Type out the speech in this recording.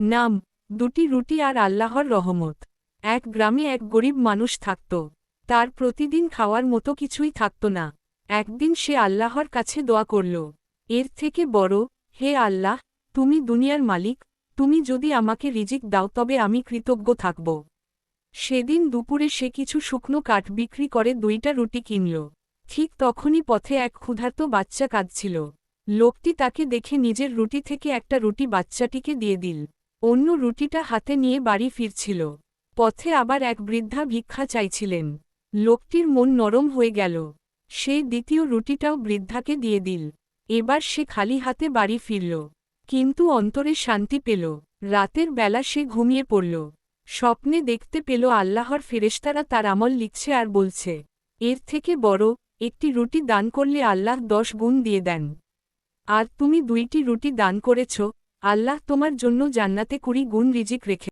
নাম, দুটি রুটি আর আল্লাহর রহমত। এক গ্রামে এক গরিব মানুষ থাকত। তার প্রতিদিন খাওয়ার মতো কিছুই থাকত না। একদিন সে আল্লাহর কাছে দোয়া করল, এর থেকে বড়, হে আল্লাহ, তুমি দুনিয়ার মালিক, তুমি যদি আমাকে রিজিক দাও তবে আমি কৃতজ্ঞ থাকব। সেদিন দুপুরে সে কিছু শুকনো কাঠ বিক্রি করে দুইটা রুটি কিনল। ঠিক তখনই পথে এক ক্ষুধার্ত বাচ্চা কাঁদছিল। লোকটি তাকে দেখে নিজের রুটি থেকে একটা রুটি বাচ্চাটিকে দিয়ে দিল। অন্য রুটিটা হাতে নিয়ে বাড়ি ফিরছিল। পথে আবার এক বৃদ্ধা ভিক্ষা চাইছিলেন। লোকটির মন নরম হয়ে গেল। সে দ্বিতীয় রুটিটাও বৃদ্ধাকে দিয়ে দিল। এবার সে খালি হাতে বাড়ি ফিরল। কিন্তু অন্তরে শান্তি পেল। রাতের বেলা সে ঘুমিয়ে পড়ল। স্বপ্নে দেখতে পেল আল্লাহর ফেরেশতারা তার আমল লিখছে আর বলছে, এর থেকে বড় একটি রুটি দান করলে আল্লাহ দশ গুণ দিয়ে দেন। আর তুমি দুইটি রুটি দান করেছ আল্লাহ তোমার জন্য জান্নাতে কুড়ি গুণ রিজিক রেখে